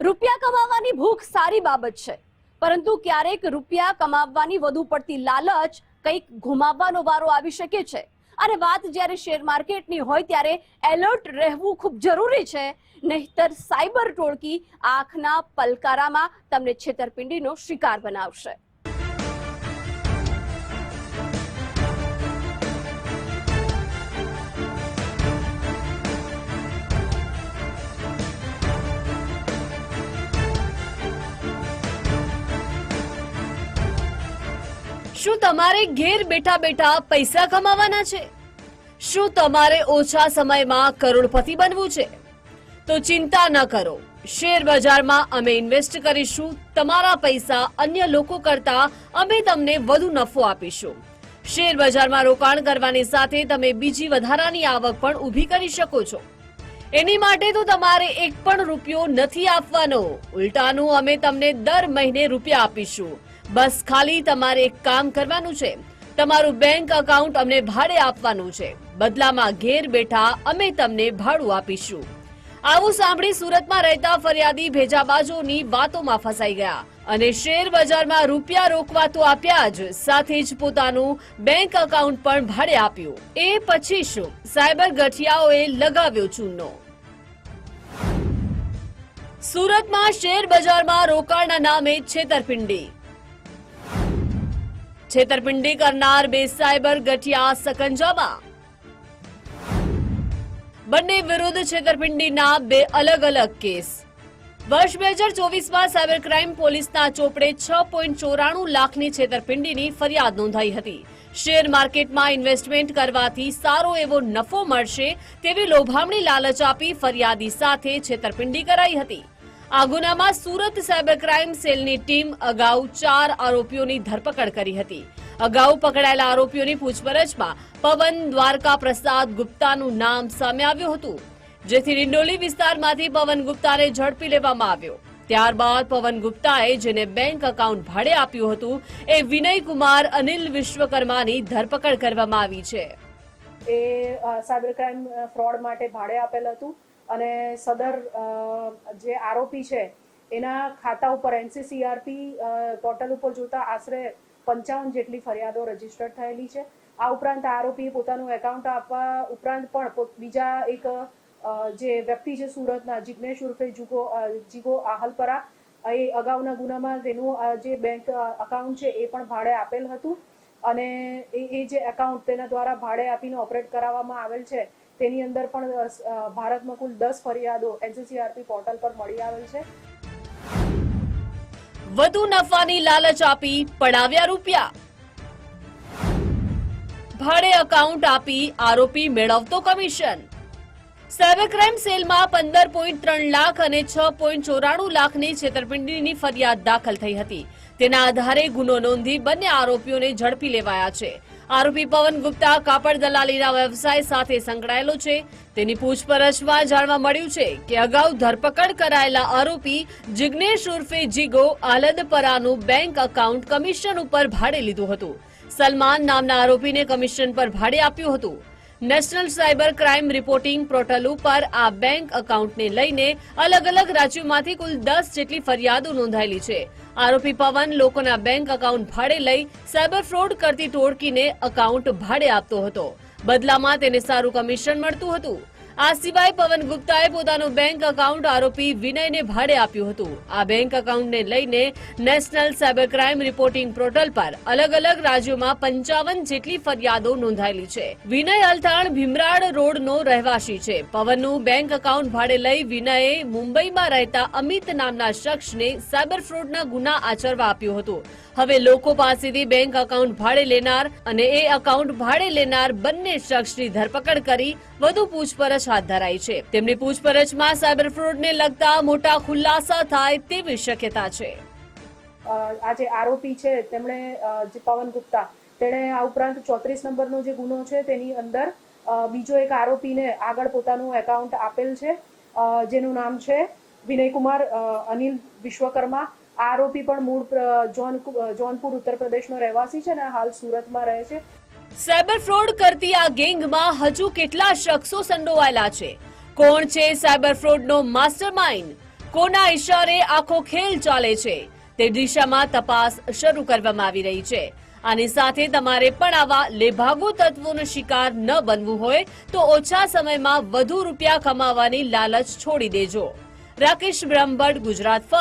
રૂપિયા કમાવાની ભૂખ સારી બાબત છે. પરંતુ ક્યારેક રૂપિયા કમાવવાની વધુ પડતી લાલચ કંઈક ઘુમાવવાનો વારો આવી શકે છે. અને વાત જ્યારે શેર માર્કેટની હોય ત્યારે એલર્ટ રહેવું ખૂબ જરૂરી છે. નહીતર સાયબર ટોળકી આંખના પલકારામાં તમને છેતરપિંડીનો શિકાર બનાવશે. શું તમારે ઘેર બેઠા બેઠા પૈસા કમાવાના છે? શું તમારે ઓછા સમયમાં કરોડપતિ બનવું છે? તો ચિંતા ન કરો. શેર બજારમાં અમે ઇન્વેસ્ટ કરીશું. તમારા પૈસા અન્ય લોકો કરતા અમે તમને વધુ નફો આપીશું. શેર બજારમાં રોકાણ કરવાની સાથે તમે બીજી વધારાની આવક પણ ઊભી કરી શકો છો. એની માટે તો તમારે એક પણ રૂપિયો નથી આપવાનો. ઉલટાનું અમે તમને દર મહિને રૂપિયા આપીશું. બસ ખાલી તમારે એક કામ કરવાનું છે. તમારું બેંક અકાઉન્ટ અમને ભાડે આપવાનું છે. બદલામાં ઘેર બેઠા અમે તમને ભાડું આપીશું. આવું સાંભળી સુરતમાં રહેતા ફરિયાદી ભેજાબાજોની વાતોમાં ફસાઈ ગયા અને શેર બજારમાં રૂપિયા રોકવા તો આપ્યા જ, સાથે જ પોતાનું બેંક અકાઉન્ટ પણ ભાડે આપ્યું. એ પછી શું? સાયબર ગઠિયાઓએ લગાવ્યો ચૂનો. સુરતમાં શેર બજારમાં રોકાણના નામે છેતરપિંડી. છેતરપિંડી કરનાર બે સાયબર ગઠિયા સકંજામાં. બંને વિરુદ્ધ છેતરપિંડીના બે અલગ અલગ કેસ. વર્ષ બે હજાર ચોવીસમાં સાયબર ક્રાઇમ પોલીસના ચોપડે છ પોઈન્ટ ચોરાણું લાખની છેતરપિંડીની ફરિયાદ નોંધાઈ હતી. શેર માર્કેટમાં ઇન્વેસ્ટમેન્ટ કરવાથી સારો એવો નફો મળશે તેવી લોભામણી લાલચ આપી ફરિયાદી સાથે છેતરપિંડી કરાઈ હતી. આ ગુનામાં સુરત સાયબર ક્રાઇમ સેલની ટીમ અગાઉ ચાર આરોપીઓની ધરપકડ કરી હતી. અગાઉ પકડાયેલા આરોપીઓની પૂછપરછમાં પવન દ્વારકા પ્રસાદ ગુપ્તાનું નામ સામે આવ્યું હતું. જેથી ડિંડોલી વિસ્તારમાંથી પવન ગુપ્તાને ઝડપી લેવામાં આવ્યો. ત્યારબાદ પવન ગુપ્તાએ જેને બેંક એકાઉન્ટ ભાડે આપ્યું હતું, એ વિનય કુમાર અનિલ વિશ્વકર્માની ધરપકડ કરવામાં આવી છે. એ સાયબર ક્રાઇમ ફ્રોડ માટે ભાડે આપેલ હતું અને સદર જે આરોપી છે, એના ખાતા ઉપર એનસીસીઆરપી પોર્ટલ ઉપર જોતા આશરે પંચાવન જેટલી ફરિયાદો રજીસ્ટર્ડ થયેલી છે. આ ઉપરાંત આરોપીએ પોતાનું એકાઉન્ટ આપવા ઉપરાંત પણ બીજા એક જે વ્યક્તિ છે સુરતના, જિગ્નેશ ઉર્ફે જુગો જીગો આહલપરા, એ અગાઉના ગુનામાં તેનું જે બેંક અકાઉન્ટ છે એ પણ ભાડે આપેલ હતું. અને એ જે એકાઉન્ટ તેના દ્વારા ભાડે આપીને ઓપરેટ કરાવવામાં આવેલ છે, તેની અંદર પણ ભારતમાં કુલ દસ ફરિયાદો એનસીસીઆરપી પોર્ટલ પર મળી આવેલ છે. વધુ નફાની લાલચ આપી પડાવ્યા રૂપિયા. ભાડે અકાઉન્ટ આપી આરોપી મેળવતો કમિશન સાયબર ક્રાઇમ સેલમાં પંદર પોઈન્ટ ત્રણ લાખ અને છ પોઈન્ટ ચોરાણું લાખની છેતરપિંડીની ફરિયાદ દાખલ થઈ હતી. તેના આધારે ગુનો નોંધી બંને આરોપીઓને ઝડપી લેવાયા છે. આરોપી પવન ગુપ્તા કાપડ દલાલીના વ્યવસાય સાથે સંકળાયેલો છે. તેની પૂછપરછમાં જાણવા મળ્યું છે કે અગાઉ ધરપકડ કરાયેલા આરોપી જિગ્નેશ ઉર્ફે જીગો આલદપરાનું બેંક અકાઉન્ટ કમિશન ઉપર ભાડે લીધું હતું. સલમાન નામના આરોપીને કમિશન પર ભાડે આપ્યું હતું. National cyber crime reporting portal ઉપર આ બેંક એકાઉન્ટને લઈને અલગ અલગ રાજ્યોમાંથી કુલ દસ જેટલી ફરિયાદો નોંધાયેલી છે. આરોપી પવન લોકોના બેંક એકાઉન્ટ ભાડે લઈ સાયબર ફ્રોડ કરતી ટોળકીને એકાઉન્ટ ભાડે આપતો હતો. બદલામાં તેને સારું કમિશન મળતું હતું. આ સિવાય પવન ગુપ્તાએ પોતાનું બેંક એકાઉન્ટ આરોપી વિનયને ભાડે આપ્યું હતું. આ બેંક એકાઉન્ટને લઈને national cyber crime reporting portal પર અલગ અલગ રાજ્યોમાં પંચાવન જેટલી ફરિયાદો નોંધાયેલી છે. વિનય અલથાણ ભીમરાડ રોડનો રહેવાસી છે. પવનનું બેંક એકાઉન્ટ ભાડે લઈ વિનયે મુંબઈમાં રહેતા અમિત નામના શખ્સને સાયબર ફ્રોડના ગુના આચરવા આપ્યું હતું. હવે લોકો પાસેથી બેંક એકાઉન્ટ ભાડે લેનાર અને એ એકાઉન્ટ ભાડે લેનાર બંને શખ્સની ધરપકડ કરી વધુ પૂછપરછ હાથ ધરાઈ છે. તેમની પૂછપરછમાં સાયબર ફ્રોડને લગતા મોટા ખુલાસા થાય તેવી શક્યતા છે. આ જે આરોપી છે, તેમણે જે પવન ગુપ્તા, તેણે આ ઉપરાંત ચોત્રીસ નંબરનો જે ગુનો છે, તેની અંદર બીજો એક આરોપીને આગળ પોતાનું એકાઉન્ટ આપેલ છે જેનું નામ છે વિનયકુમાર અનિલ વિશ્વકર્મા. આ આરોપી પણ મૂળ જોન જોનપુર ઉત્તર પ્રદેશનો રહેવાસી છે અને હાલ સુરતમાં રહે છે. સાયબર ફ્રોડ કરતી આ ગેંગમાં હજુ કેટલા શખ્સો સંડોવાયેલા છે? કોણ છે સાયબર ફ્રોડનો માસ્ટરમાઇન્ડ? કોના ઇશારે આખો ખેલ ચાલે છે? તે દિશામાં તપાસ શરૂ કરવામાં આવી રહી છે. આની સાથે તમારે પણ આવા લેભાગુ તત્વોનો શિકાર ન બનવું હોય તો ઓછા સમયમાં વધુ રૂપિયા કમાવાની લાલચ છોડી દેજો. રાકેશ બ્રહ્મભટ્ટ, ગુજરાત